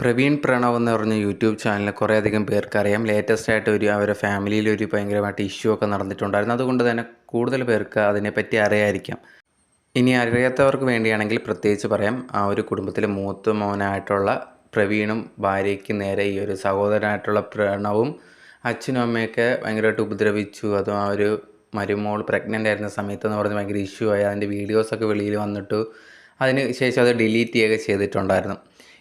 പ്രവീൺ പ്രണവ് എന്ന് പറഞ്ഞ YouTube channel കുറേയധികം പേർക്കറിയാം. ലേറ്റസ്റ്റ് ആയിട്ട് ഒരു അവരുടെ ഫാമിലിയിൽ ഒരു ഭയങ്കരമായിട്ട് ഇഷ്യൂ ഒക്കെ നടന്നിട്ടുണ്ടായിരുന്നു. അതുകൊണ്ട് തന്നെ കൂടുതൽ പേർക്ക് അതിനെപ്പറ്റി അറിയായിരിക്കാം. ഇനി അറിയാത്തവർക്ക് വേണ്ടിയാണെങ്കിൽ പ്രത്യേകിച്ച് പറയാം. ആ ഒരു കുടുംബത്തിലെ മൂത്ത മോനായിട്ടുള്ള പ്രവീണും ഭാര്യയ്ക്ക് നേരെ ഈ ഒരു സഹോദരനായിട്ടുള്ള പ്രണവും അച്ഛനും അമ്മയൊക്കെ ഭയങ്കരമായിട്ട് ഉപദ്രവിച്ചു. അതും ആ ഒരു മരുമോൾ പ്രഗ്നന്റ് ആയിരുന്ന സമയത്ത് എന്ന് പറഞ്ഞ് ഭയങ്കര ഇഷ്യൂ ആയി. അതിന്റെ വീഡിയോസൊക്കെ വെളിയിൽ വന്നിട്ടു അതിന് ശേഷം അത് ഡിലീറ്റ് ചെയ്യുകയൊക്കെ ചെയ്തിട്ടുണ്ടായിരുന്നു.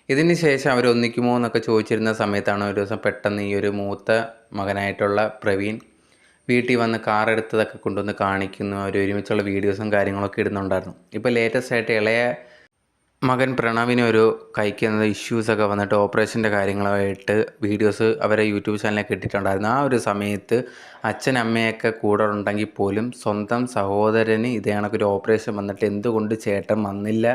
ഇതിന് ശേഷം അവർ ഒന്നിക്കുമോ എന്നൊക്കെ ചോദിച്ചിരുന്ന സമയത്താണ് ഒരു ദിവസം പെട്ടെന്ന് ഈ ഒരു മൂത്ത മകനായിട്ടുള്ള പ്രവീൺ വീട്ടിൽ വന്ന് കാർ എടുത്തതൊക്കെ കൊണ്ടുവന്ന് കാണിക്കുന്നു അവർ ഒരുമിച്ചുള്ള വീഡിയോസും കാര്യങ്ങളൊക്കെ ഇടുന്നുണ്ടായിരുന്നു. ഇപ്പോൾ ലേറ്റസ്റ്റ് ആയിട്ട് ഇളയ മകൻ പ്രണവിന് ഒരു കൈക്ക് ഇഷ്യൂസൊക്കെ വന്നിട്ട് ഓപ്പറേഷന്റെ കാര്യങ്ങളായിട്ട് വീഡിയോസ് അവരെ യൂട്യൂബ് ചാനലിൽ ഇട്ടിട്ടുണ്ടായിരുന്നു ആ ഒരു സമയത്ത് അച്ഛൻ അമ്മയൊക്കെ കൂടെ ഉണ്ടെങ്കിൽ പോലും സ്വന്തം സഹോദരന് ഇതേ കണക്കൊരു ഓപ്പറേഷൻ വന്നിട്ട് എന്തുകൊണ്ട് ചേട്ടൻ വന്നില്ല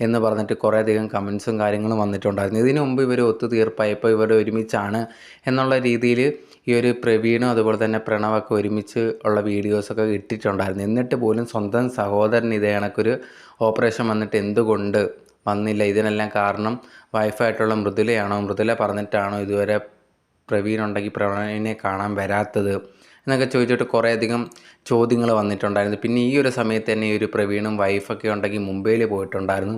എന്ന് പറഞ്ഞിട്ട് കുറേയധികം കമൻസും കാര്യങ്ങളും വന്നിട്ടുണ്ടായിരുന്നു. ഇതിനു മുമ്പ് ഇവർ ഒത്തുതീർപ്പായപ്പോൾ ഇവർ ഒരുമിച്ചാണ് എന്നുള്ള രീതിയിൽ ഈ ഒരു പ്രവീണും അതുപോലെ തന്നെ പ്രണവൊക്കെ ഒരുമിച്ച് ഉള്ള വീഡിയോസൊക്കെ ഇട്ടിട്ടുണ്ടായിരുന്നു. എന്നിട്ട് പോലും സ്വന്തം സഹോദരൻ ഇതേ കണക്കൊരു ഓപ്പറേഷൻ വന്നിട്ട് എന്തുകൊണ്ട് വന്നില്ല. ഇതിനെല്ലാം കാരണം വൈഫായിട്ടുള്ള മൃദുലയാണോ? മൃദുല പറഞ്ഞിട്ടാണോ ഇതുവരെ പ്രവീൺ ഉണ്ടെങ്കിൽ പ്രവീണിനെ കാണാൻ വരാത്തത് എന്നൊക്കെ ചോദിച്ചിട്ട് കുറേയധികം ചോദ്യങ്ങൾ വന്നിട്ടുണ്ടായിരുന്നു. പിന്നെ ഈ ഒരു സമയത്ത് തന്നെ ഈ ഒരു പ്രവീണും വൈഫൊക്കെ ഉണ്ടെങ്കിൽ മുംബൈയിൽ പോയിട്ടുണ്ടായിരുന്നു.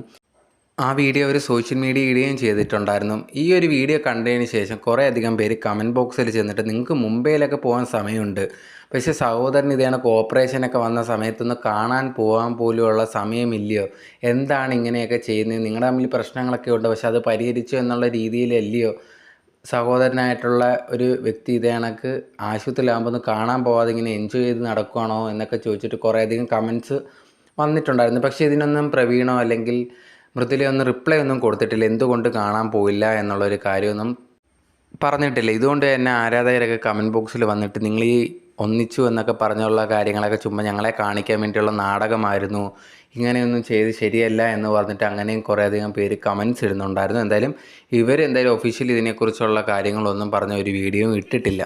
ആ വീഡിയോ അവർ സോഷ്യൽ മീഡിയ ഇടുകയും ചെയ്തിട്ടുണ്ടായിരുന്നു. ഈ ഒരു വീഡിയോ കണ്ടതിന് ശേഷം കുറേ അധികം പേര് കമന്റ് ബോക്സിൽ ചെന്നിട്ട് നിങ്ങൾക്ക് മുംബൈയിലൊക്കെ പോകാൻ സമയമുണ്ട്. പക്ഷേ സഹോദരൻ ഇതാണ് കോപ്പറേഷനൊക്കെ വന്ന സമയത്തൊന്ന് കാണാൻ പോകാൻ പോലുമുള്ള സമയമില്ലയോ? എന്താണ് ഇങ്ങനെയൊക്കെ ചെയ്യുന്നത്? നിങ്ങളുടെ തമ്മിൽ പ്രശ്നങ്ങളൊക്കെ ഉണ്ട്. പക്ഷെ അത് പരിഹരിച്ചു എന്നുള്ള രീതിയിലല്ലയോ? സഹോദരനായിട്ടുള്ള ഒരു വ്യക്തി ഇതേ കണക്ക് ആശുപത്രിയിലാകുമ്പോൾ ഒന്ന് കാണാൻ പോകാതെ ഇങ്ങനെ എൻജോയ് ചെയ്ത് നടക്കുകയാണോ എന്നൊക്കെ ചോദിച്ചിട്ട് കുറേയധികം കമൻസ് വന്നിട്ടുണ്ടായിരുന്നു. പക്ഷേ ഇതിനൊന്നും പ്രവീണോ അല്ലെങ്കിൽ മൃദുലയൊന്നും റിപ്ലൈ ഒന്നും കൊടുത്തിട്ടില്ല. എന്തുകൊണ്ട് കാണാൻ പോയില്ല എന്നുള്ളൊരു കാര്യമൊന്നും പറഞ്ഞിട്ടില്ല. ഇതുകൊണ്ട് തന്നെ ആരാധകരൊക്കെ കമന്റ് ബോക്സിൽ വന്നിട്ട് നിങ്ങൾ ഈ ഒന്നിച്ചു എന്നൊക്കെ പറഞ്ഞുള്ള കാര്യങ്ങളൊക്കെ ചുമ്മാ ഞങ്ങളെ കാണിക്കാൻ വേണ്ടിയുള്ള നാടകമായിരുന്നു. ഇങ്ങനെയൊന്നും ചെയ്ത് ശരിയല്ല എന്ന് പറഞ്ഞിട്ട് അങ്ങനെയും കുറേയധികം പേര് കമൻസ് ഇടുന്നുണ്ടായിരുന്നു. എന്തായാലും ഇവരെന്തായാലും ഒഫീഷ്യലി ഇതിനെക്കുറിച്ചുള്ള കാര്യങ്ങളൊന്നും പറഞ്ഞ ഒരു വീഡിയോ ഇട്ടിട്ടില്ല.